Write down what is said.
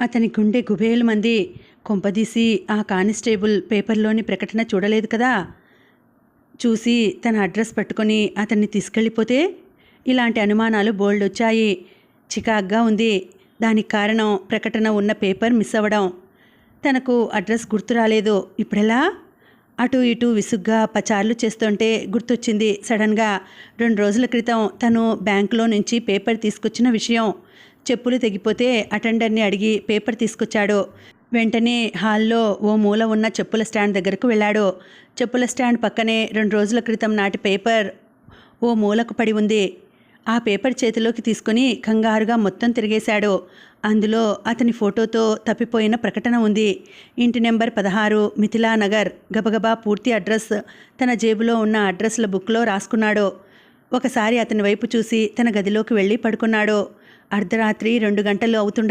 అతని గుండె గుబేలు మంది కొంపదీసి ఆ కానిస్టేబుల్ పేపర్లోని ప్రకటన చూడలేదు కదా? చూసి తన అడ్రస్ పట్టుకొని అతన్ని తీసుకెళ్ళిపోతే ఇలాంటి అనుమానాలు బోల్డ్ వచ్చాయి చికాగ్గా ఉంది. దానికి కారణం ప్రకటన ఉన్న పేపర్ మిస్ అవ్వడం. తనకు అడ్రస్ గుర్తు రాలేదు. ఇప్పుడెలా? అటు ఇటు విసుగ్గా పచార్లు చేస్తుంటే గుర్తొచ్చింది సడన్గా. రెండు రోజుల క్రితం తను బ్యాంకులో నుంచి పేపర్ తీసుకొచ్చిన విషయం. చెప్పులు తెగిపోతే అటెండర్ని అడిగి పేపర్ తీసుకొచ్చాడు. వెంటనే హాల్లో ఓ మూల ఉన్న చెప్పుల స్టాండ్ దగ్గరకు వెళ్ళాడు. చెప్పుల స్టాండ్ పక్కనే రెండు రోజుల క్రితం నాటి పేపర్ ఓ మూలకు పడి ఉంది. ఆ పేపర్ చేతిలోకి తీసుకుని కంగారుగా మొత్తం తిరిగేశాడు. అందులో అతని ఫోటోతో తప్పిపోయిన ప్రకటన ఉంది. ఇంటి నెంబర్ పదహారు మిథిలా నగర్ గబగబా పూర్తి అడ్రస్ తన జేబులో ఉన్న అడ్రస్ల బుక్లో రాసుకున్నాడు. ఒకసారి అతని వైపు చూసి తన గదిలోకి వెళ్ళి పడుకున్నాడు. అర్ధరాత్రి రెండు గంటలు అవుతుండగా